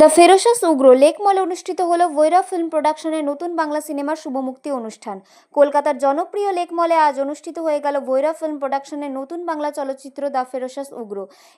The ferocious উগ্র lake মলে অনুষ্ঠিত হলো ভৈরা ফিল্ম প্রোডাকশনের নতুন বাংলা সিনেমার শুভমুক্তি অনুষ্ঠান। কলকাতার জনপ্রিয় লেক মলে আজ অনুষ্ঠিত হয়ে গেল ভৈরা ফিল্ম প্রোডাকশনের নতুন বাংলা চলচ্চিত্র দ্য ফেরোসাস উগ্র।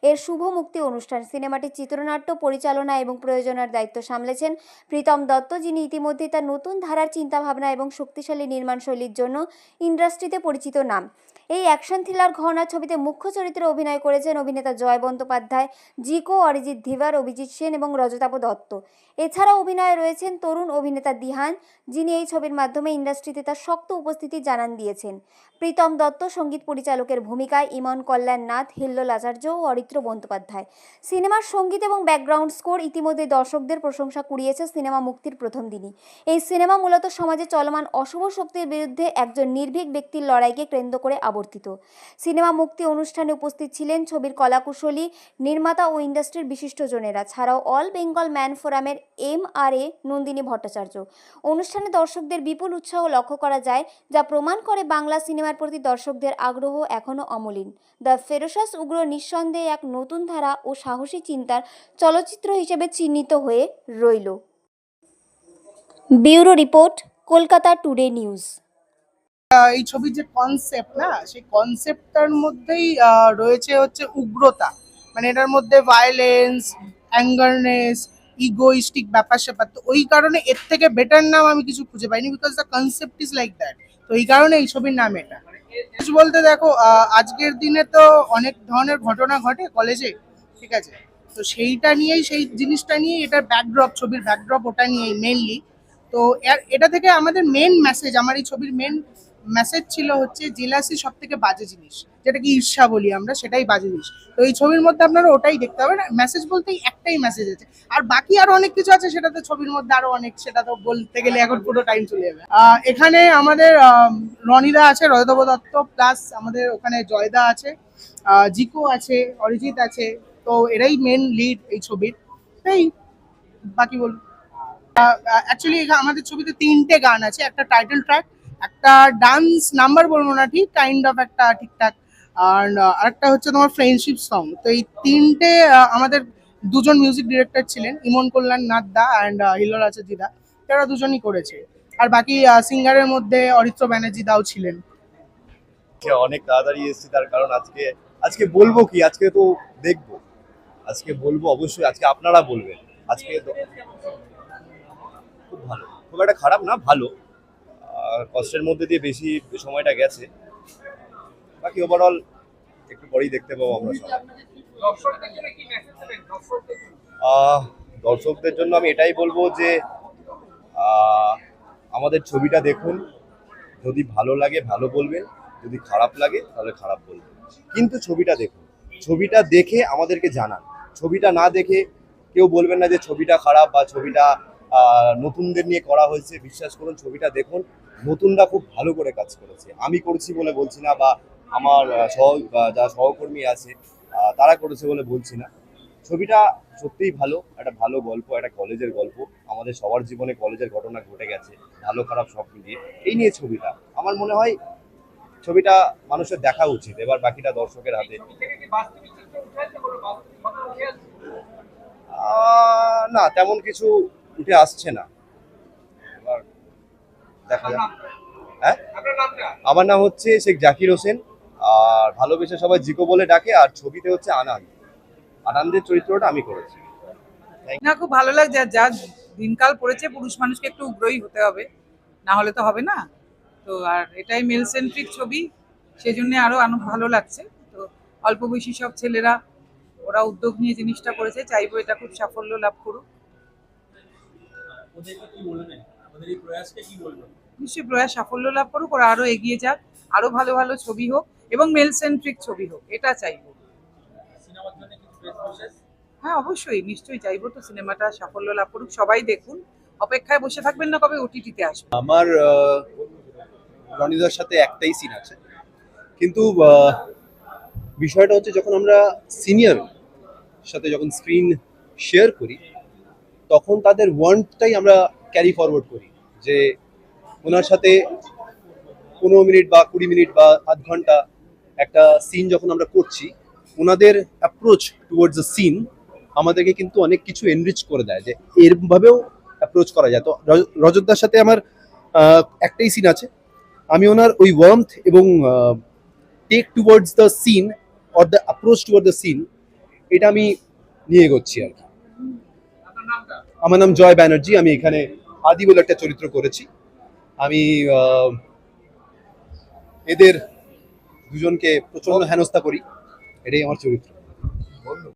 এর শুভ মুক্তি অনুষ্ঠান সিনেমাটির চিত্রনাট্য, পরিচালনা এবং প্রয়োজনার দায়িত্ব সামলেছেন প্রীতম দত্ত, যিনি ইতিমধ্যে তার নতুন ধারার চিন্তাভাবনা এবং শক্তিশালী নির্মাণ শৈলীর জন্য ইন্ডাস্ট্রিতে পরিচিত নাম। এই অ্যাকশন থ্রিলার ঘরনার ছবিতে মুখ্য চরিত্রে অভিনয় করেছেন অভিনেতা জয় বন্দ্যোপাধ্যায়, জিকো অরিজিৎ ধিভার অভিজিৎ সেন এবং রজতাভ দত্ত। এছাড়া অভিনয়ে রয়েছেন তরুণ অভিনেতা দিহান, যিনি এই ছবির মাধ্যমে ইন্ডাস্ট্রিতে তার শক্ত উপস্থিতি জানান দিয়েছেন। প্রীতম দত্ত সংগীত পরিচালকের ভূমিকায় ইমন কল্যাণ নাথ, হিল্লোল আচার্য ও অরিত্র বন্দ্যোপাধ্যায়। সিনেমার সংগীত এবং ব্যাকগ্রাউন্ড স্কোর ইতিমধ্যে দর্শকদের প্রশংসা কুড়িয়েছে সিনেমা মুক্তির প্রথম দিনই। এই সিনেমা মূলত সমাজে চলমান অশুভ শক্তির বিরুদ্ধে একজন নির্ভীক ব্যক্তির লড়াইকে কেন্দ্র করে আবর্তিত। সিনেমা মুক্তি অনুষ্ঠানে উপস্থিত ছিলেন ছবির কলাকুশলী, নির্মাতা ও ইন্ডাস্ট্রির বিশিষ্টজনেরা। ছাড়াও অল বেঙ্গল ম্যান ফোরামের M R A Nandini Bhattacharya. অনুষ্ঠানে দর্শকদের বিপুল উৎসাহ লক্ষ্য করা যায়, যা প্রমাণ করে বাংলা সিনেমার প্রতি দর্শকদের আগ্রহ এখনও অমলিন। দ্য ফেরোসাস উগ্র নিঃসন্দেহে এক নতুন ধারা ও সাহসী চিন্তার চলচ্চিত্র হিসেবে চিহ্নিত হয়ে রইল। Bureau report, Kolkata today news. এই ছবির যে কনসেপ্ট না, সেই কনসেপ্টটার মধ্যেই রয়েছে হচ্ছে উগ্রতা। মানে এটার মধ্যে ভায়োলেন্স অ্যাঙ্গারনেস ইগোইস্টিক ব্যাপার স্যাপার, তো ওই কারণে এর থেকে বেটার নাম আমি কিছু খুঁজে পাইনি because the concept is like that তো এই কারণে এই ছবির নাম এটা। বলতে দেখো আজকের দিনে তো অনেক ধরনের ঘটনা ঘটে কলেজে ঠিক আছে? তো সেইটা নিয়েই, সেই জিনিসটা নিয়েই এটার ব্যাকড্রপ ছবির ব্যাকড্রপ ওটা নিয়েই মেনলি তো এটা থেকে আমাদের মেন মেসেজ আমার এই ছবির মেন মেসেজ ছিল হচ্ছে জেলাসি সব থেকে বাজে জিনিস যেটাকে ঈর্ষা বলি আমরা সেটাই বাজে জিনিস। তো এই ছবির মধ্যে আপনারা ওটাই দেখতে পাবেন। মেসেজ বলতে একটাই মেসেজ আছে। আর বাকি আরও অনেক কিছু আছে সেটা তো ছবির মধ্যে আরও অনেক সেটা তো বলতে গেলে এখন পুরো টাইম চলে যাবে। এখানে আমাদের আম, রনিদা আছে রজতব দত্ত প্লাস আমাদের ওখানে জয়দা আছে জিকো আছে অরিজিৎ আছে তো এরাই মেন লিড এই ছবির। এই বাকি বলুন। অ্যাকচুয়ালি আমাদের ছবিতে তিনটে গান আছে একটা টাইটেল ট্র্যাক একটা ডান্স নাম্বার বলব না, ঠিক? কাইন্ড অফ একটা ঠিকঠাক। আর আরেকটা হচ্ছে তোমার ফ্রেন্ডশিপ সং তো এই তিনটে আমাদের দুজন মিউজিক ডিরেক্টর ছিলেন, ইমন কল্যাণ নাথ দা অ্যান্ড হিলোর আচার্য দা তারা দুজনই করেছে। আর বাকি সিঙ্গারের মধ্যে অরিত্র ব্যানার্জি দাও ছিলেন। অনেক তাড়াতাড়ি এসেছি, তার কারণ আজকে আজকে বলব কি? আজকে তো দেখব। আজকে বলব অবশ্যই, আজকে আপনারা বলবেন। আজকে খুব ভালো। খুব একটা খারাপ না, ভালো। কষ্টের মধ্যে দিয়ে বেশি সময়টা গেছে। বাকি ওভারঅল একটু পরেই দেখতে পাবো আমরা সবাই। দর্শকদের জন্য আমি এটাই বলব যে আমাদের ছবিটা দেখুন। যদি ভালো লাগে, ভালো বলবেন। যদি খারাপ লাগে, তাহলে খারাপ বলবেন। কিন্তু ছবিটা দেখুন। ছবিটা দেখে আমাদেরকে জানান। ছবিটা না দেখে কেউ বলবেন না যে ছবিটা খারাপ বা ছবিটা নতুনদের নিয়ে করা হয়েছে। বিশ্বাস করুন, ছবিটা দেখুন। নতুনরা খুব ভালো করে কাজ করেছে। আমি করছি বলে বলছি না বা আমার সহ যারা সহকর্মী আছে তারা করেছে বলে বলছি না। ছবিটা সত্যিই ভালো, একটা ভালো গল্প, একটা কলেজের গল্প। আমাদের সবার জীবনে কলেজের ঘটনা ঘটে গেছে, ভালো খারাপ সব মিলিয়ে। এই নিয়ে ছবিটা। আমার মনে হয় ছবিটা মানুষের দেখা উচিত। এবার বাকিটা দর্শকের হাতে। না, তেমন কিছু উঠে আসছে না। দেখা যাক। হ্যাঁ? আমার নাম হচ্ছে শেখ জাকির হোসেন। আর ভালোবেসে সবাই জিকো বলে ডাকে আর ছবিতে হচ্ছে আনন্দ। আনন্দের চরিত্রটা আমি করেছি। না খুব ভালো লাগছে। যা দিনকাল পড়েছে পুরুষ মানুষকে একটু উগ্রই হতে হবে। না হলে তো হবে না। তো আর এটাই মেল সেন্ট্রিক ছবি। সেই জন্য আরও ভালো লাগছে। তো অল্প বয়সী সব ছেলেরা ওরা উদ্যোগ নিয়ে জিনিসটা করেছে। চাইব এটা খুব সাফল্য লাভ করুক। ওদেরকে কি বলবেন? আমাদের এই প্রয়াসকে কি বলবেন? নিশ্চয়ই প্রয়াস সাফল্য লাভ করুক, ওরা আরও এগিয়ে যাক, আরও ভালো ভালো ছবি হোক এবং মেল সেন্ট্রিক ছবি হোক, এটা চাইব। হ্যাঁ অবশ্যই, নিশ্চয়ই চাইব তো সিনেমাটা সাফল্য লাভ করুক, সবাই দেখুন। অপেক্ষায় বসে থাকবেন না কবে ওটিটিতে আসবে আমার রনিদার সাথে একটাই সিন আছে। কিন্তু বিষয়টা হচ্ছে যখন আমরা সিনিয়র সাথে যখন স্ক্রিন শেয়ার করি, তখন তাদের ওয়ান্টটাই আমরা ক্যারি ফরওয়ার্ড করি। যে ওনার সাথে পনেরো মিনিট বা কুড়ি মিনিট বা আধ ঘণ্টা একটা সিন যখন আমরা করছি, ওনাদের অ্যাপ্রোচ টুয়ার্ডস দ্য সিন আমাদেরকে কিন্তু অনেক কিছু এনরিচ করে দেয় যে এরভাবেও অ্যাপ্রোচ করা যায়। তো রজতদার সাথে আমার একটাই সিন আছে। আমি ওনার ওই ওয়ার্মথ এবং take towards the scene or the approach toward the scene এটা আমি নিয়ে এগোচ্ছি আর কি। আমার নাম জয় ব্যানার্জি, আমি এখানে আদি বলে একটা চরিত্র করেছি। আমি এদের দুজনকে প্রচণ্ড হেনস্থা করি। এটাই আমার চরিত্র।